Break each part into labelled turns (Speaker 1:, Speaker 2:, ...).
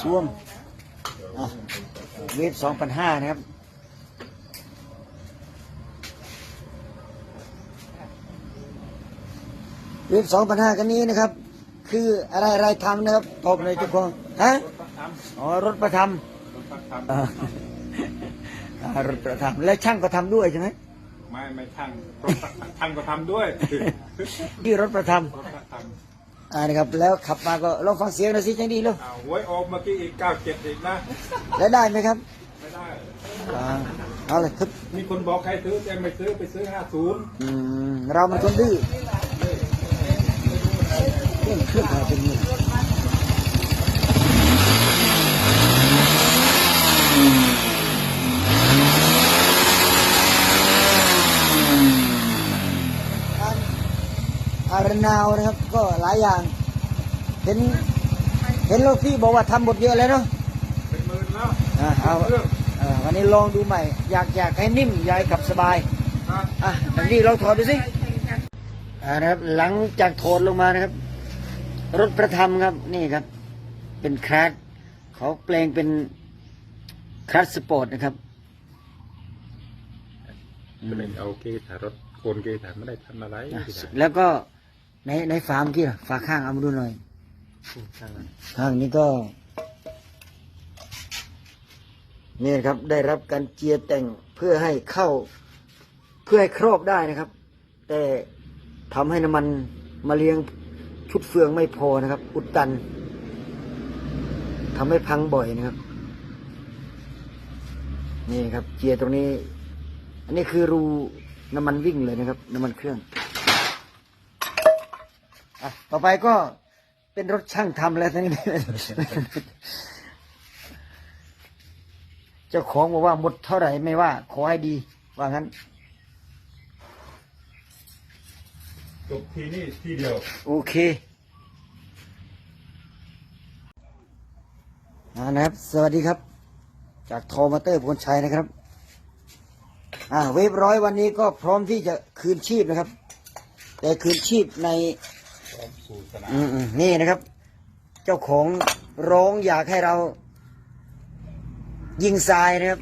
Speaker 1: ซ่วมอะเวฟสองพันห้านะครับเวฟสองพันห้ากันนี้นะครับ คืออะไรอะไรทำนะครับตอบเลยเจ้าของฮะอ๋อรถประทำอ่าอ่ารถประทำและช่างก็ทำด้วยใช่ไหม
Speaker 2: ไม่ไม่ช่างรถช่างก็ทำด้วย
Speaker 1: ที่รถประท
Speaker 2: รถทำำ
Speaker 1: อ่านะครับ แล้วขับมาก็ลองฟังเสียงหน่อยสิจังดีลูก
Speaker 2: เอาหวยออกเมื่อกี้อีกเก้าเจ็ดอีกนะ
Speaker 1: แล้วได้ไหมครับ
Speaker 2: ไม่ได้
Speaker 1: อ่าเอาเลยครับ
Speaker 2: มีคนบอกใครซื้อแต่ไม่ซื้อไปซื้อห้าศูนย์
Speaker 1: อืมเรามันคนดื้อเครื่องเครื่องอะไรเป็นนี่อัน อารนาวนะครับ ก็หลายอย่าง เห็น เห็นลูกพี่บอกว่าทำหมดเยอะแล้วเนาะ
Speaker 2: เป็นหมื่นแล้ว
Speaker 1: อ่าเอา
Speaker 2: เครื่อง
Speaker 1: อ่าวันนี้ลองดูใหม่ อยากอยากให้นิ่มอยากให้ขับสบาย
Speaker 2: นะ
Speaker 1: อะดังนี้ลองถอดดูสิอ่านะครับหลังจากโถดลงมานะครับ รถประทำครับนี่ครับ เป็นคราสเขาแปลงเป็นคราสสปอร์ตนะครับ
Speaker 2: ก็เลยเอาเกถารถโกนเกถาไม่ได้ทำอะไร
Speaker 1: อะ
Speaker 2: ที่ไหน
Speaker 1: แล้วก็ ในในฝาเมื่อกี้ล่ะฝาข้างเอามาดูหน่อย ข้างนี้ก็ นี่นะครับ ได้รับการเจียแต่งเพื่อให้เข้า เพื่อให้ครอบได้นะครับ แต่ทำให้น้ำมันมาเลี้ยงชุดเฟืองไม่พอนะครับ อุดตันทำให้พังบ่อยนะครับ นี่ครับ เจียตรงนี้ อันนี้คือรูน้ำมันวิ่งเลยนะครับ น้ำมันเครื่อง อะต่อไปก็เป็นรถช่างทำแล้วท่านี้ เจ้าของบอกว่าหมดเท่าไหร่ไม่ว่า ขอให้ดี ว่างั้น
Speaker 2: จบทีนี่ทีเดียว
Speaker 1: โอเคอ่านะครับ สวัสดีครับ จากโทมาเตอร์พลชัยนะครับ อ่า เวฟร้อยวันนี้ก็พร้อมที่จะคืนชีพนะครับ แต่คืนชีพใน
Speaker 2: พร้ อืมนี่
Speaker 1: นะครับ เจ้าของร้องอยากให้เรา ยิงทรายนะครับ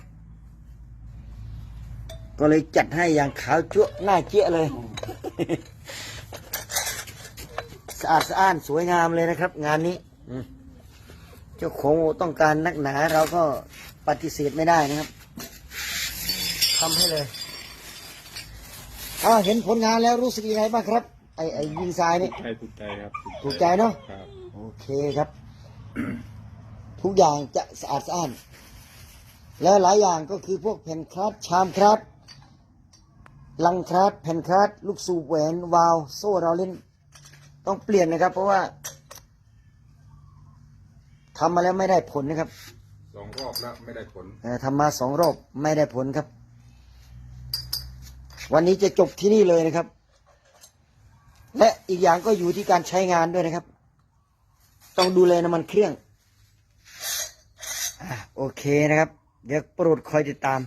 Speaker 1: ก็เลยจัดให้อย่างขาวจั๊วะหน้าเจี๊ยะเลย สะอาดสะอ้านสวยงามเลยนะครับ งานนี้อืมเจ้าของต้องการนักหนาเราก็ปฏิเสธไม่ได้นะครับทำให้เลยอ้าเห็นผลงานแล้วรู้สึกยังไงบ้างครับ ไอไอยิงทรายนี่
Speaker 2: ใช่ถูกใจครับ
Speaker 1: ถูกใจเนอะ
Speaker 2: ครับ
Speaker 1: โอเคครับ ทุกอย่างจะสะอาดสะอ้านแล้วหลายอย่างก็คือพวกแผ่นคลัดชามคลัดลังคลัดแผ่นคลัดลูกสูบแหวนวาล์วโซ่เราเล่น ต้องเปลี่ยนนะครับ เพราะว่าทำมาแล้วไม่ได้ผลนะครับ
Speaker 2: สองรอบแล้วไม่ได้ผล
Speaker 1: เอ่อทำมาสองรอบไม่ได้ผลครับ วันนี้จะจบที่นี่เลยนะครับ และอีกอย่างก็อยู่ที่การใช้งานด้วยนะครับ ต้องดูแลน้ำมันเครื่องอโอเคนะครับ เดี๋ยวโปรดคอยติดตาม